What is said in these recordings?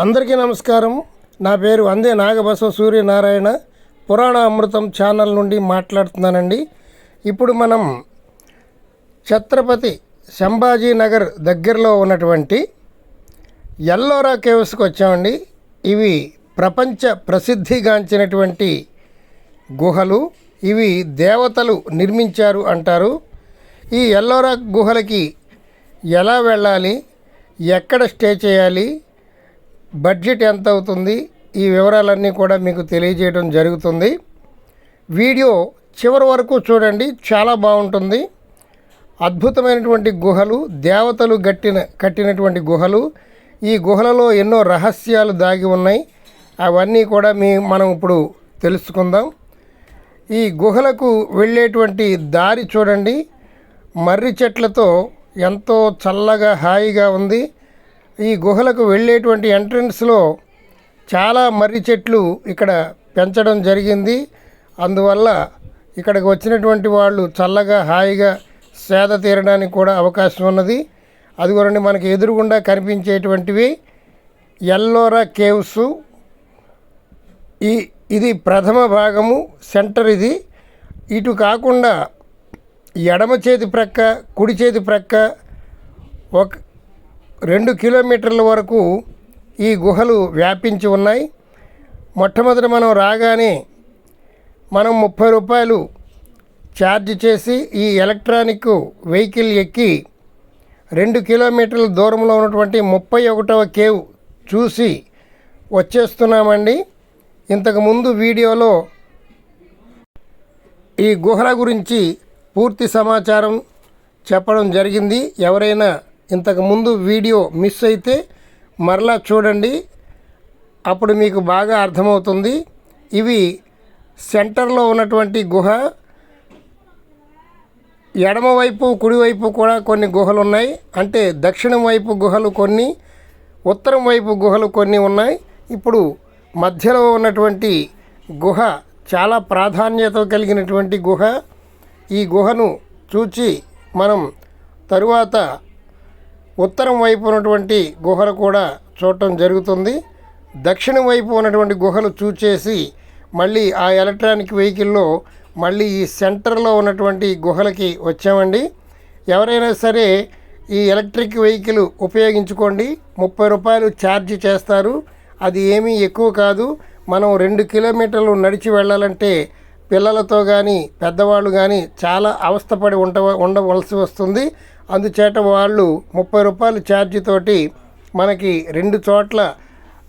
అందరికీ నమస్కారం నా పేరు అందే నాగబసవ సూర్యనారాయణ. పురాణ అమృతం ఛానల్ నుండి మాట్లాడుతున్నానండి. ఇప్పుడు మనం ఛత్రపతి సంభాజీ నగర్ దగ్గరలో ఉన్నటువంటి ఎల్లోరా కేవ్స్కి వచ్చామండి. ఇవి ప్రపంచ ప్రసిద్ధిగాంచినటువంటి గుహలు. ఇవి దేవతలు నిర్మించారు అంటారు. ఈ ఎల్లోరా గుహలకి ఎలా వెళ్ళాలి? ఎక్కడ స్టే చేయాలి? బడ్జెట్ ఎంత అవుతుంది? ఈ వివరాలన్నీ కూడా మీకు తెలియజేయడం జరుగుతుంది. వీడియో చివరి వరకు చూడండి చాలా బాగుంటుంది. అద్భుతమైనటువంటి గుహలు దేవతలు గట్టిన కట్టినటువంటి గుహలు. ఈ గుహలలో ఎన్నో రహస్యాలు దాగి ఉన్నాయి. అవన్నీ కూడా మీ మనం ఇప్పుడు తెలుసుకుందాం. ఈ గుహలకు వెళ్ళేటువంటి దారి చూడండి. మర్రి చెట్లతో ఎంతో చల్లగా హాయిగా ఉంది. ఈ గుహలకు వెళ్ళేటువంటి ఎంట్రన్స్లో చాలా మర్రి చెట్లు ఇక్కడ పెంచడం జరిగింది. అందువల్ల ఇక్కడికి వచ్చినటువంటి వాళ్ళు చల్లగా హాయిగా సేద తీరడానికి కూడా అవకాశం ఉన్నది. అదిగోనండి మనకి ఎదురుగుండా కనిపించేటువంటివి ఎల్లోరా కేవ్స్. ఈ ఇది ప్రథమ భాగము సెంటర్ ఇది. ఇటు కాకుండా ఎడమ చేతి ప్రక్క కుడి చేతి ప్రక్క ఒక రెండు కిలోమీటర్ల వరకు ఈ గుహలు వ్యాపించి ఉన్నాయి. మొట్టమొదట మనం రాగానే మనం ముప్పై రూపాయలు ఛార్జ్ చేసి ఈ ఎలక్ట్రానిక్ వెహికల్ ఎక్కి రెండు కిలోమీటర్ల దూరంలో ఉన్నటువంటి ముప్పై ఒకటవ కేవ్ చూసి వచ్చేస్తున్నామండి. ఇంతకుముందు వీడియోలో ఈ గుహల గురించి పూర్తి సమాచారం చెప్పడం జరిగింది. ఎవరైనా ఇంతకుముందు వీడియో మిస్ అయితే మరలా చూడండి. అప్పుడు మీకు బాగా అర్థమవుతుంది. ఇవి సెంటర్లో ఉన్నటువంటి గుహ. ఎడమవైపు కుడివైపు కూడా కొన్ని గుహలు ఉన్నాయి. అంటే దక్షిణం వైపు గుహలు కొన్ని ఉత్తరం వైపు గుహలు కొన్ని ఉన్నాయి. ఇప్పుడు మధ్యలో ఉన్నటువంటి గుహ చాలా ప్రాధాన్యత కలిగినటువంటి గుహ. ఈ గుహను చూచి మనం తరువాత ఉత్తరం వైపు ఉన్నటువంటి గుహలు కూడా చూడటం జరుగుతుంది. దక్షిణం వైపు ఉన్నటువంటి గుహలు చూచేసి మళ్ళీ ఆ ఎలక్ట్రానిక్ వెహికల్లో మళ్ళీ ఈ సెంటర్లో ఉన్నటువంటి గుహలకి వచ్చామండి. ఎవరైనా సరే ఈ ఎలక్ట్రిక్ వెహికల్ ఉపయోగించుకోండి. ముప్పై రూపాయలు ఛార్జ్ చేస్తారు. అది ఏమీ ఎక్కువ కాదు. మనం రెండు కిలోమీటర్లు నడిచి వెళ్ళాలంటే పిల్లలతో కానీ పెద్దవాళ్ళు కానీ చాలా అవస్థపడి ఉండ ఉండవలసి వస్తుంది. అందుచేత వాళ్ళు ముప్పై రూపాయల ఛార్జీతోటి మనకి రెండు చోట్ల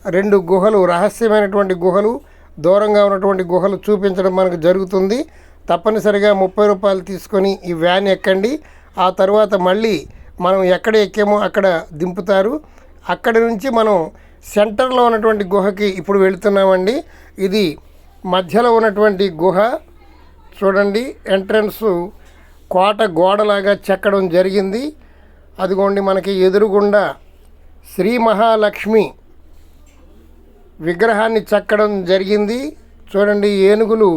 రెండు గుహలు రహస్యమైనటువంటి గుహలు దూరంగా ఉన్నటువంటి గుహలు చూపించడం మనకు జరుగుతుంది. తప్పనిసరిగా ముప్పై రూపాయలు తీసుకొని ఈ వ్యాన్ ఎక్కండి. ఆ తర్వాత మళ్ళీ మనం ఎక్కడ ఎక్కామో అక్కడ దింపుతారు. అక్కడి నుంచి మనం సెంటర్లో ఉన్నటువంటి గుహకి ఇప్పుడు వెళుతున్నామండి. ఇది మధ్యలో ఉన్నటువంటి గుహ. చూడండి ఎంట్రన్స్ కోట గోడలాగా చెక్కడం జరిగింది. అదిగోండి మనకి ఎదురుగుండా శ్రీ మహాలక్ష్మి విగ్రహాన్ని చెక్కడం జరిగింది. చూడండి ఏనుగులు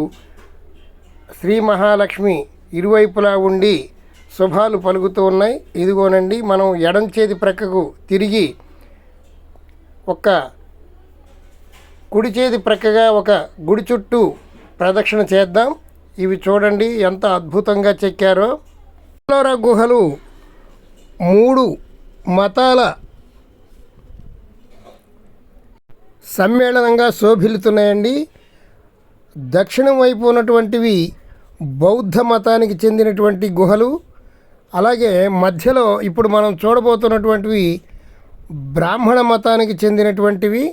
శ్రీ మహాలక్ష్మి ఇరువైపులా ఉండి శుభాలు పలుకుతూ ఉన్నాయి. ఇదిగోనండి మనం ఎడం చేతి ప్రక్కకు తిరిగి ఒక కుడి చేతి ప్రక్కగా ఒక గుడి చుట్టూ ప్రదక్షిణ చేద్దాం. ఇవి చూడండి ఎంత అద్భుతంగా చెక్కారో. ఎల్లోరా గుహలు మూడు మతాల సమ్మేళనంగా శోభిల్లుతున్నాయండి. దక్షిణం వైపు ఉన్నటువంటివి బౌద్ధ మతానికి చెందినటువంటి గుహలు. అలాగే మధ్యలో ఇప్పుడు మనం చూడబోతున్నటువంటివి బ్రాహ్మణ మతానికి చెందినటువంటివి.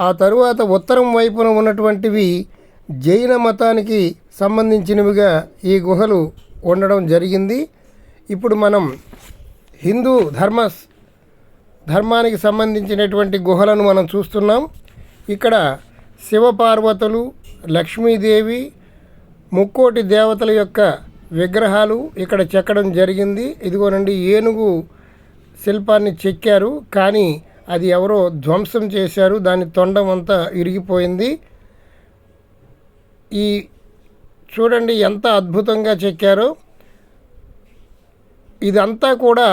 ఆ తరువాత ఉత్తరం వైపున ఉన్నటువంటివి జైన మతానికి సంబంధించినవిగా ఈ గుహలు ఉండడం జరిగింది. ఇప్పుడు మనం హిందూ ధర్మ ధర్మానికి సంబంధించినటువంటి గుహలను మనం చూస్తున్నాం. ఇక్కడ శివపార్వతులు లక్ష్మీదేవి ముక్కోటి దేవతల యొక్క విగ్రహాలు ఇక్కడ చెక్కడం జరిగింది. ఇదిగోనండి ఏనుగు శిల్పాన్ని చెక్కారు కానీ అది ఎవరో ధ్వంసం చేశారు. దాని తొండం అంతా ఇరిగిపోయింది. ఈ చూడండి ఎంత అద్భుతంగా చెక్కారో. ఇదంతా కూడా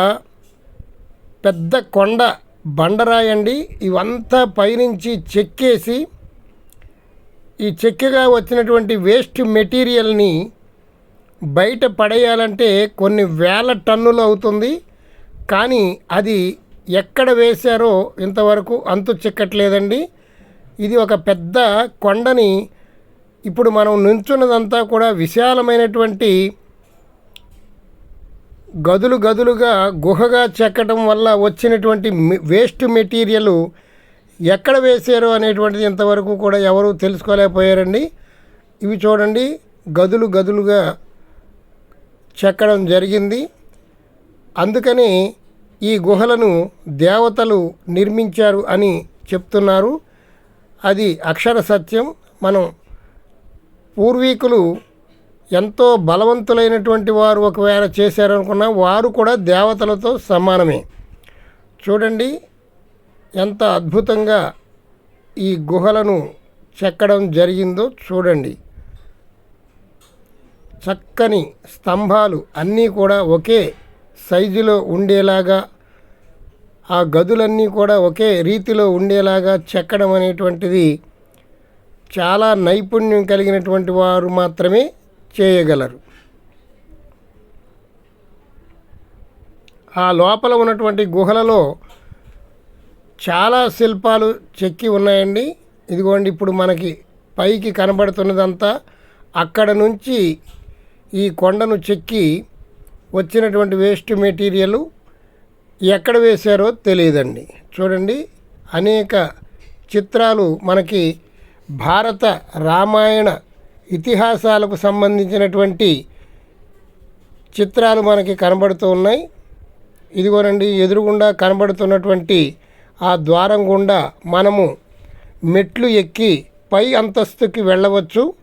పెద్ద కొండ బండరాయండి ఇవంతా పైనుంచి చెక్కేసి ఈ చెక్కగా వచ్చినటువంటి వేస్ట్ మెటీరియల్ని బయట పడేయాలంటే కొన్ని వేల టన్నులు అవుతుంది. కానీ అది ఎక్కడ వేశారో ఇంతవరకు అంతు చిక్కట్లేదండి. ఇది ఒక పెద్ద కొండని ఇప్పుడు మనం నుంచున్నదంతా కూడా విశాలమైనటువంటి గదులు గదులుగా గుహగా చెక్కడం వల్ల వచ్చినటువంటి వేస్ట్ మెటీరియల్ ఎక్కడ వేశారు అనేటువంటిది ఇంతవరకు కూడా ఎవరూ తెలుసుకోలేకపోయారండి. ఇవి చూడండి గదులు గదులుగా చెక్కడం జరిగింది. అందుకని ఈ గుహలను దేవతలు నిర్మించారు అని చెప్తున్నారు. అది అక్షర సత్యం. మనం పూర్వీకులు ఎంతో బలవంతులైనటువంటి వారు ఒకవేళ చేశారనుకున్నా వారు కూడా దేవతలతో సమానమే. చూడండి ఎంత అద్భుతంగా ఈ గుహలను చెక్కడం జరిగిందో చూడండి. చక్కని స్తంభాలు అన్నీ కూడా ఒకే సైజులో ఉండేలాగా ఆ గదులన్నీ కూడా ఒకే రీతిలో ఉండేలాగా చెక్కడం అనేటువంటిది చాలా నైపుణ్యం కలిగినటువంటి వారు మాత్రమే చేయగలరు. ఆ లోపల ఉన్నటువంటి గుహలలో చాలా శిల్పాలు చెక్కి ఉన్నాయండి. ఇదిగోండి ఇప్పుడు మనకి పైకి కనబడుతున్నదంతా అక్కడ నుంచి ఈ కొండను చెక్కి వచ్చినటువంటి వేస్ట్ మెటీరియల్ ఎక్కడ వేశారో తెలియదండి. చూడండి అనేక చిత్రాలు మనకి భారత రామాయణ ఇతిహాసాలకు సంబంధించినటువంటి చిత్రాలు మనకి కనబడుతూ ఉన్నాయి. ఇదిగోనండి ఎదురుగుండా కనబడుతున్నటువంటి ఆ ద్వారం గుండా మనము మెట్లు ఎక్కి పై అంతస్తుకి వెళ్ళవచ్చు.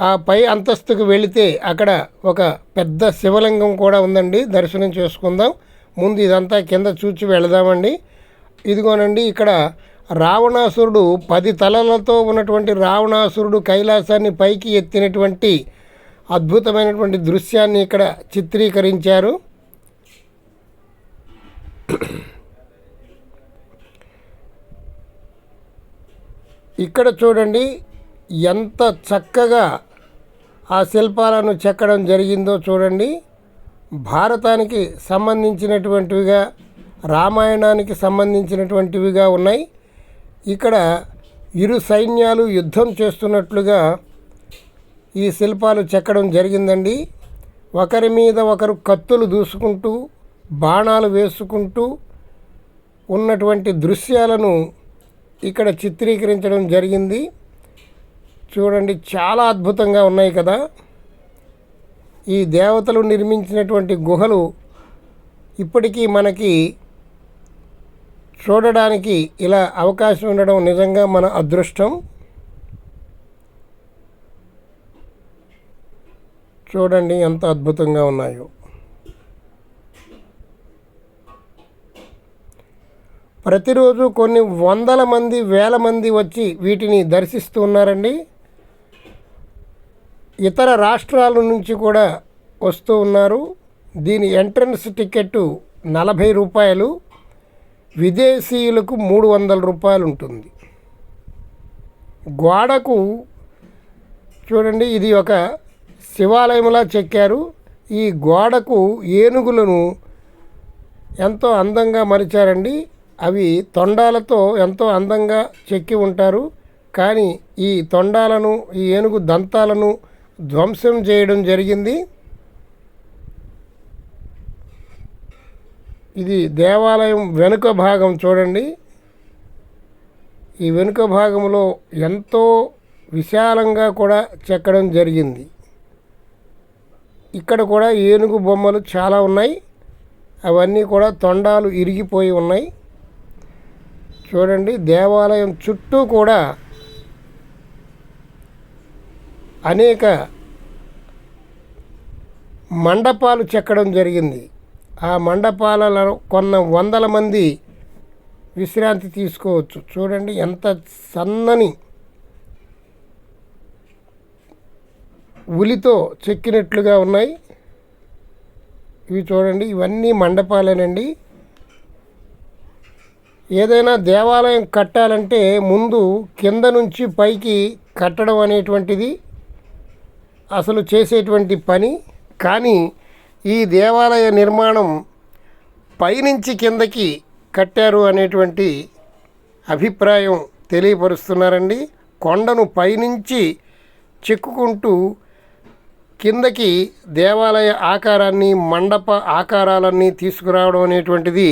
ఆ పై అంతస్తుకు వెళితే అక్కడ ఒక పెద్ద శివలింగం కూడా ఉందండి. దర్శనం చేసుకుందాం. ముందు ఇదంతా కింద చూచి వెళదామండి. ఇదిగోనండి ఇక్కడ రావణాసురుడు పది తలలతో ఉన్నటువంటి రావణాసురుడు కైలాసాన్ని పైకి ఎత్తినటువంటి అద్భుతమైనటువంటి దృశ్యాన్ని ఇక్కడ చిత్రీకరించారు. ఇక్కడ చూడండి ఎంత చక్కగా ఆ శిల్పాలను చెక్కడం జరిగిందో చూడండి. భారతానికి సంబంధించినటువంటివిగా రామాయణానికి సంబంధించినటువంటివిగా ఉన్నాయి. ఇక్కడ ఇరు సైన్యాలు యుద్ధం చేస్తున్నట్లుగా ఈ శిల్పాలు చెక్కడం జరిగిందండి. ఒకరి మీద ఒకరు కత్తులు దూసుకుంటూ బాణాలు వేసుకుంటూ ఉన్నటువంటి దృశ్యాలను ఇక్కడ చిత్రీకరించడం జరిగింది. చూడండి చాలా అద్భుతంగా ఉన్నాయి కదా. ఈ దేవతలు నిర్మించినటువంటి గుహలు ఇప్పటికీ మనకి చూడడానికి ఇలా అవకాశం ఉండడం నిజంగా మన అదృష్టం. చూడండి ఎంత అద్భుతంగా ఉన్నాయో. ప్రతిరోజు కొన్ని వందల మంది వేల మంది వచ్చి వీటిని దర్శిస్తూ ఉన్నారండి. ఇతర రాష్ట్రాల నుంచి కూడా వస్తూ ఉన్నారు. దీని ఎంట్రన్స్ టికెట్ నలభై రూపాయలు. విదేశీయులకు మూడు వందల రూపాయలు ఉంటుంది గోడకు చూడండి ఇది ఒక శివాలయంలా చెక్కారు. ఈ గోడకు ఏనుగులను ఎంతో అందంగా మలిచారండి అవి తొండాలతో ఎంతో అందంగా చెక్కి ఉంటారు. కానీ ఈ తొండాలను ఈ ఏనుగు దంతాలను ధ్వంసం చేయడం జరిగింది. ఇది దేవాలయం వెనుక భాగం చూడండి. ఈ వెనుక భాగంలో ఎంతో విశాలంగా కూడా చెక్కడం జరిగింది. ఇక్కడ కూడా ఏనుగు బొమ్మలు చాలా ఉన్నాయి. అవన్నీ కూడా తొండాలు ఇరిగిపోయి ఉన్నాయి. చూడండి దేవాలయం చుట్టూ కూడా అనేక మండపాలు చెక్కడం జరిగింది. ఆ మండపాలలో కొన్న వందల మంది విశ్రాంతి తీసుకోవచ్చు. చూడండి ఎంత సన్నని ఉలితో చెక్కినట్లుగా ఉన్నాయి. ఇవి చూడండి ఇవన్నీ మండపాలేనండి. ఏదైనా దేవాలయం కట్టాలంటే ముందు కింద నుంచి పైకి కట్టడం అనేటువంటిది అసలు చేసేటువంటి పని. కానీ ఈ దేవాలయ నిర్మాణం పైనుంచి కిందకి కట్టారు అనేటువంటి అభిప్రాయం తెలియపరుస్తున్నారండి. కొండను పైనుంచి చెక్కుకుంటూ కిందకి దేవాలయ ఆకారాన్ని మండప ఆకారాలన్నీ తీసుకురావడం అనేటువంటిది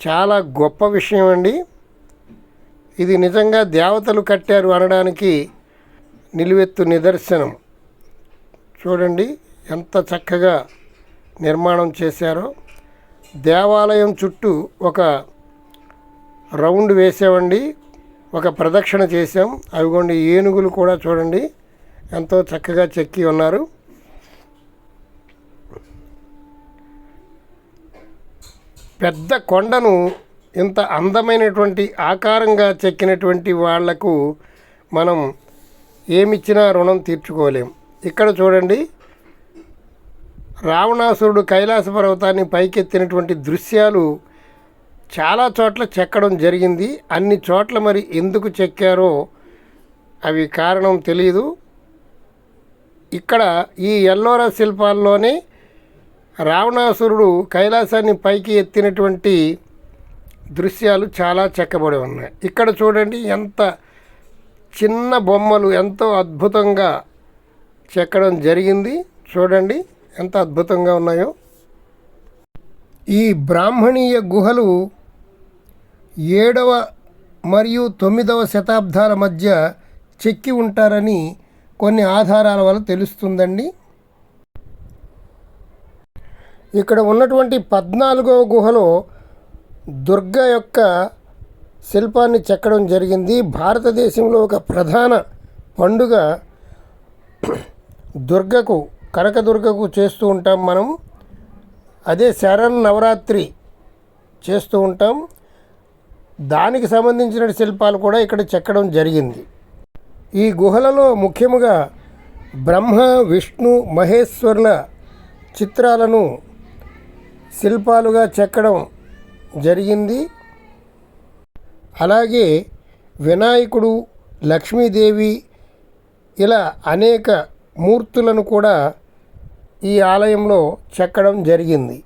చాలా గొప్ప విషయం అండి. ఇది నిజంగా దేవతలు కట్టారు అనడానికి నిలువెత్తు నిదర్శనం. చూడండి ఎంత చక్కగా నిర్మాణం చేశారో దేవాలయం చుట్టూ ఒక రౌండ్ వేసామండి ఒక ప్రదక్షిణ చేసాం అవిగోండి ఏనుగులు కూడా చూడండి ఎంతో చక్కగా చెక్కి ఉన్నారు. పెద్ద కొండను ఇంత అందమైనటువంటి ఆకారంగా చెక్కినటువంటి వాళ్ళకు మనం ఏమిచ్చినా రుణం తీర్చుకోలేం. ఇక్కడ చూడండి రావణాసురుడు కైలాస పర్వతాన్ని పైకెత్తినటువంటి దృశ్యాలు చాలా చోట్ల చెక్కడం జరిగింది. అన్ని చోట్ల మరి ఎందుకు చెక్కారో అవి కారణం తెలియదు ఇక్కడ ఈ ఎల్లోరా శిల్పాల్లోనే రావణాసురుడు కైలాసాన్ని పైకి ఎత్తినటువంటి దృశ్యాలు చాలా చెక్కబడి ఉన్నాయి. ఇక్కడ చూడండి ఎంత చిన్న బొమ్మలు ఎంతో అద్భుతంగా చెక్కడం జరిగింది. చూడండి. ఎంత అద్భుతంగా ఉన్నాయో. ఈ బ్రాహ్మణీయ గుహలు ఏడవ మరియు తొమ్మిదవ శతాబ్దాల మధ్య చెక్కి ఉంటారని కొన్ని ఆధారాల వల్ల తెలుస్తుందండి. ఇక్కడ ఉన్నటువంటి పద్నాలుగవ గుహలో దుర్గ యొక్క శిల్పాన్ని చెక్కడం జరిగింది. భారతదేశంలో ఒక ప్రధాన పండుగ దుర్గకు కనకదుర్గకు చేస్తూ ఉంటాం మనం. అదే శరణ్ నవరాత్రి చేస్తూ ఉంటాం. దానికి సంబంధించిన శిల్పాలు కూడా ఇక్కడ చెక్కడం జరిగింది. ఈ గుహలలో ముఖ్యముగా బ్రహ్మ విష్ణు మహేశ్వరుల చిత్రాలను శిల్పాలుగా చెక్కడం జరిగింది. అలాగే వినాయకుడు లక్ష్మీదేవి ఇలా అనేక మూర్తులను కూడా ఈ ఆలయంలో చెక్కడం జరిగింది.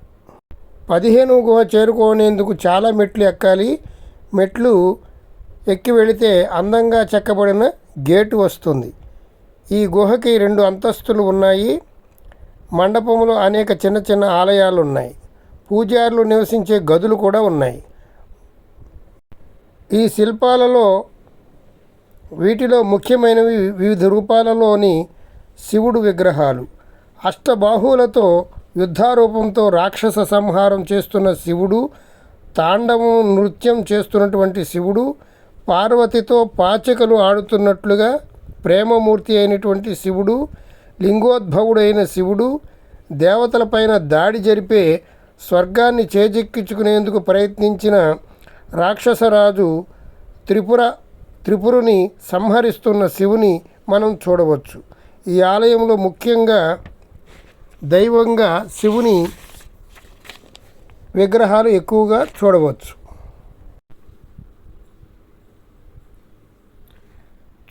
పదిహేను గుహ చేరుకునేందుకు చాలా మెట్లు ఎక్కాలి. మెట్లు ఎక్కి వెళితే అందంగా చెక్కబడిన గేటు వస్తుంది. ఈ గుహకి రెండు అంతస్తులు ఉన్నాయి. మండపంలో అనేక చిన్న చిన్న ఆలయాలు ఉన్నాయి పూజారులు నివసించే గదులు కూడా ఉన్నాయి. ఈ శిల్పాలలో వీటిలో ముఖ్యమైనవి వివిధ రూపాలలోని శివుడు విగ్రహాలు. అష్టబాహువులతో యుద్ధారూపంతో రాక్షస సంహారం చేస్తున్న శివుడు తాండవం నృత్యం చేస్తున్నటువంటి శివుడు పార్వతితో పాచికలు ఆడుతున్నట్లుగా ప్రేమమూర్తి అయినటువంటి శివుడు లింగోద్భవుడైన శివుడు దేవతలపైన దాడి జరిపే స్వర్గాన్ని చేజెక్కించుకునేందుకు ప్రయత్నించిన రాక్షసరాజు త్రిపుర త్రిపురుని సంహరిస్తున్న శివుని మనం చూడవచ్చు. ఈ ఆలయంలో ముఖ్యంగా దైవంగా శివుని విగ్రహాలు ఎక్కువగా చూడవచ్చు.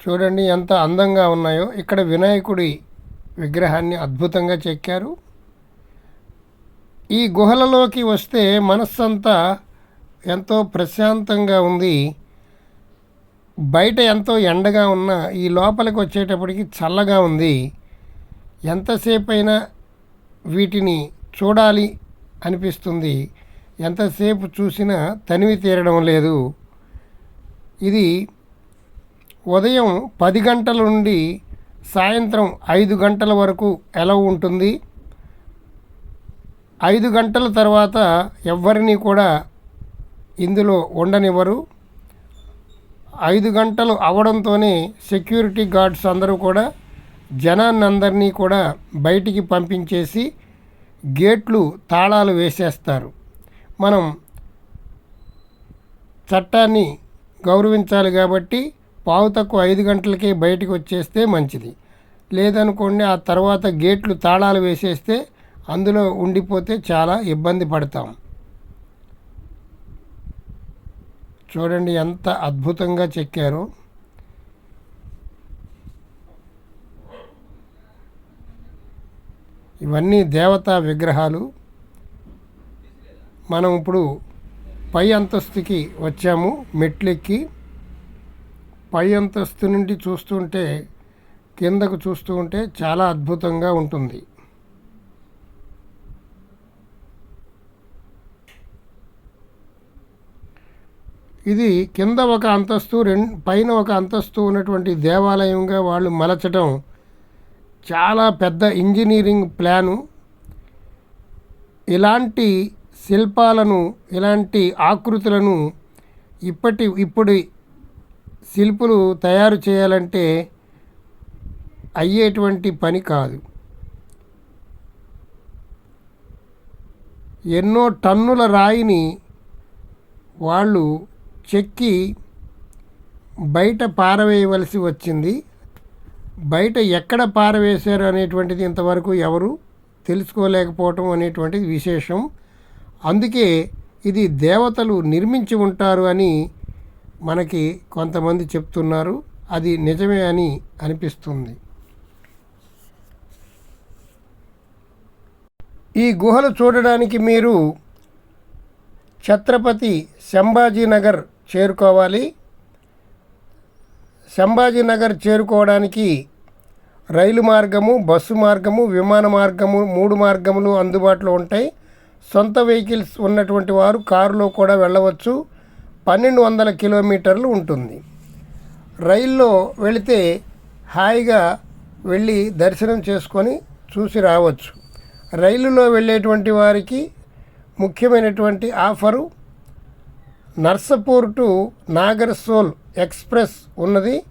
చూడండి ఎంత అందంగా ఉన్నాయో. ఇక్కడ వినాయకుడి విగ్రహాన్ని అద్భుతంగా చెక్కారు. ఈ గుహలలోకి వస్తే మనస్సంతా ఎంతో ప్రశాంతంగా ఉంది. బయట ఎంతో ఎండగా ఉన్న ఈ లోపలికి వచ్చేటప్పటికి చల్లగా ఉంది. ఎంతసేపు అయినా వీటిని చూడాలి అనిపిస్తుంది. ఎంతసేపు చూసినా తనివి తీరడం లేదు. ఇది ఉదయం పది గంటల నుండి సాయంత్రం ఐదు గంటల వరకు ఎలా ఉంటుంది? ఐదు గంటల తర్వాత ఎవ్వరిని కూడా ఇందులో ఉండనివ్వరు. ఐదు గంటలు అవడంతోనే సెక్యూరిటీ గార్డ్స్ అందరూ కూడా జనాన్నందరినీ కూడా బయటికి పంపించేసి గేట్లు తాళాలు వేసేస్తారు. మనం చట్టాన్ని గౌరవించాలి కాబట్టి పావు తక్కువ ఐదు గంటలకే బయటకు వచ్చేస్తే మంచిది. లేదనుకోండి ఆ తర్వాత గేట్లు తాళాలు వేసేస్తే అందులో ఉండిపోతే చాలా ఇబ్బంది పడతాం. చూడండి ఎంత అద్భుతంగా చెక్కారో. ఇవన్నీ దేవతా విగ్రహాలు. మనం ఇప్పుడు పై అంతస్తుకి వచ్చాము మెట్లెక్కి. పై అంతస్తు నుండి చూస్తుంటే కిందకు చూస్తూ ఉంటే చాలా అద్భుతంగా ఉంటుంది. ఇది కింద ఒక అంతస్తు రెండు పైన ఒక అంతస్తు ఉన్నటువంటి దేవాలయంగా వాళ్ళు మలచడం చాలా పెద్ద ఇంజనీరింగ్ ప్లాను. ఇలాంటి శిల్పాలను ఇలాంటి ఆకృతులను ఇప్పటి ఇప్పుడు శిల్పులు తయారు చేయాలంటే అయ్యేటువంటి పని కాదు. ఎన్నో టన్నుల రాయిని వాళ్ళు చెక్కి బయట పారవేయవలసి వచ్చింది. బయట ఎక్కడ పారవేశారు అనేటువంటిది ఇంతవరకు ఎవరు తెలుసుకోలేకపోవటం అనేటువంటిది విశేషం. అందుకే ఇది దేవతలు నిర్మించి ఉంటారు అని మనకి కొంతమంది చెప్తున్నారు. అది నిజమే అని అనిపిస్తుంది. ఈ గుహలు చూడడానికి మీరు ఛత్రపతి సంభాజీనగర్ చేరుకోవాలి. సంభాజీనగర్ చేరుకోవడానికి రైలు మార్గము బస్సు మార్గము విమాన మార్గము మూడు మార్గములు అందుబాటులో ఉంటాయి. సొంత వెహికల్స్ ఉన్నటువంటి వారు కారులో కూడా వెళ్ళవచ్చు. పన్నెండు వందల కిలోమీటర్లు ఉంటుంది. రైల్లో వెళితే హాయిగా వెళ్ళి దర్శనం చేసుకొని చూసి రావచ్చు. రైలులో వెళ్ళేటువంటి వారికి ముఖ్యమైనటువంటి offer Narsapur to Nagarsol express ఉన్నది.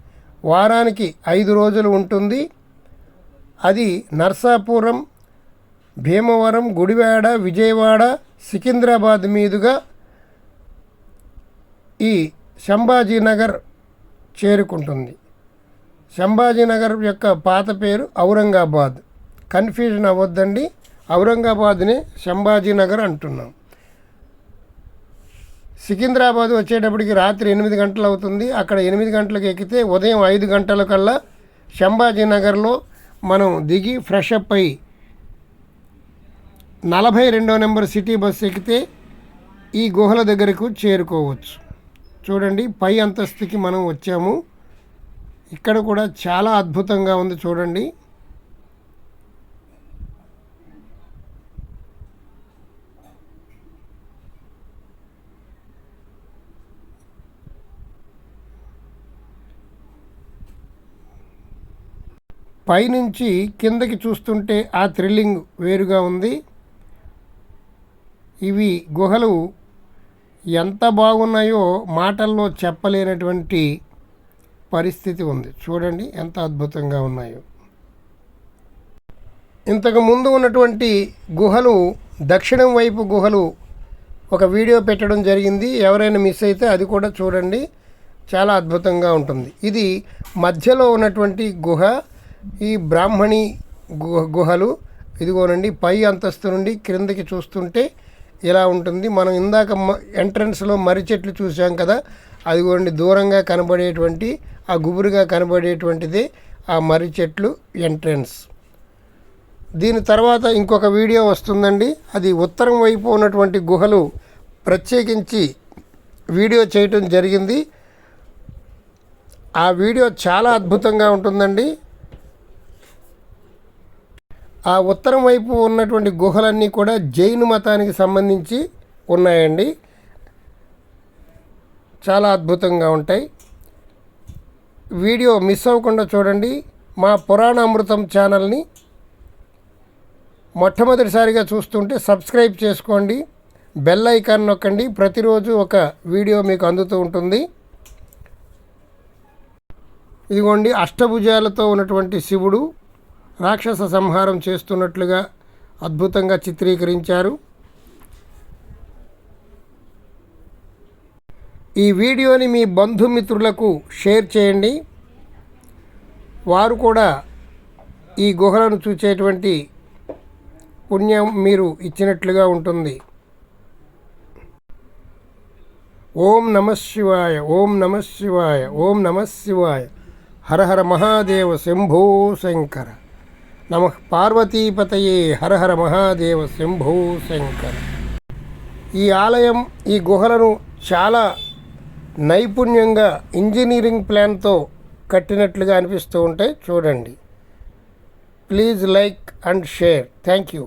వారానికి ఐదు రోజులు ఉంటుంది. అది నర్సాపురం భీమవరం గుడివాడ విజయవాడ సికింద్రాబాద్ మీదుగా ఈ సంభాజీనగర్ చేరుకుంటుంది. సంభాజీనగర్ యొక్క పాత పేరు ఔరంగాబాద్. కన్ఫ్యూజన్ అవ్వద్దండి. ఔరంగాబాద్ని సంభాజీనగర్ అంటున్నాం. సికింద్రాబాద్ వచ్చేటప్పటికి రాత్రి ఎనిమిది గంటలు అవుతుంది. అక్కడ ఎనిమిది గంటలకు ఎక్కితే ఉదయం ఐదు గంటల కల్లా శంభాజీనగర్లో మనం దిగి ఫ్రెష్ అప్ అయ్యి నలభై రెండో నెంబర్ సిటీ బస్ ఎక్కితే ఈ గుహల దగ్గరకు చేరుకోవచ్చు. చూడండి పై అంతస్తుకి మనం వచ్చాము. ఇక్కడ కూడా చాలా అద్భుతంగా ఉంది చూడండి. పైనుంచి కిందకి చూస్తుంటే ఆ థ్రిల్లింగ్ వేరుగా ఉంది. ఇవి గుహలు ఎంత బాగున్నాయో మాటల్లో చెప్పలేనటువంటి పరిస్థితి ఉంది. చూడండి ఎంత అద్భుతంగా ఉన్నాయో. ఇంతకు ముందు ఉన్నటువంటి గుహలు దక్షిణం వైపు గుహలు ఒక వీడియో పెట్టడం జరిగింది. ఎవరైనా మిస్ అయితే అది కూడా చూడండి. చాలా అద్భుతంగా ఉంటుంది. ఇది మధ్యలో ఉన్నటువంటి గుహ. ఈ బ్రాహ్మణి గుహ గుహలు ఇదిగోనండి పై అంతస్తు నుండి క్రిందకి చూస్తుంటే ఇలా ఉంటుంది. మనం ఇందాక ఎంట్రన్స్లో మర్రి చెట్లు చూసాం కదా అదిగోండి దూరంగా కనబడేటువంటి ఆ గుబురుగా కనబడేటువంటిది ఆ మర్రి చెట్లు ఎంట్రన్స్. దీని తర్వాత ఇంకొక వీడియో వస్తుందండి. అది ఉత్తరం వైపు ఉన్నటువంటి గుహలు ప్రత్యేకించి వీడియో చేయటం జరిగింది. ఆ వీడియో చాలా అద్భుతంగా ఉంటుందండి. ఆ ఉత్తరం వైపు ఉన్నటువంటి గుహలన్నీ కూడా జైన్ మతానికి సంబంధించి ఉన్నాయండి. చాలా అద్భుతంగా ఉంటాయి. వీడియో మిస్ అవ్వకుండా చూడండి. మా పురాణ అమృతం ఛానల్ని మొట్టమొదటిసారిగా చూస్తుంటే సబ్స్క్రైబ్ చేసుకోండి. బెల్ ఐకాన్ నొక్కండి. ప్రతిరోజు ఒక వీడియో మీకు అందుతూ ఉంటుంది. ఇదిగోండి అష్టభుజాలతో ఉన్నటువంటి శివుడు రాక్షస సంహారం చేస్తున్నట్లుగా అద్భుతంగా చిత్రీకరించారు. ఈ వీడియోని మీ బంధుమిత్రులకు షేర్ చేయండి. వారు కూడా ఈ గుహలను చూసేటువంటి పుణ్యం మీరు ఇచ్చినట్లుగా ఉంటుంది. ఓం నమ శివాయ ఓం నమ శివాయ ఓం నమ శివాయ. హర హర మహాదేవ శంభో శంకర. నమ పార్వతీపతయే హరహర మహాదేవ శంభో శంకర. ఈ ఆలయం ఈ గుహలను చాలా నైపుణ్యంగా ఇంజనీరింగ్ ప్లాన్తో కట్టినట్లుగా అనిపిస్తూ ఉంటాయి చూడండి. Please like and share. Thank you.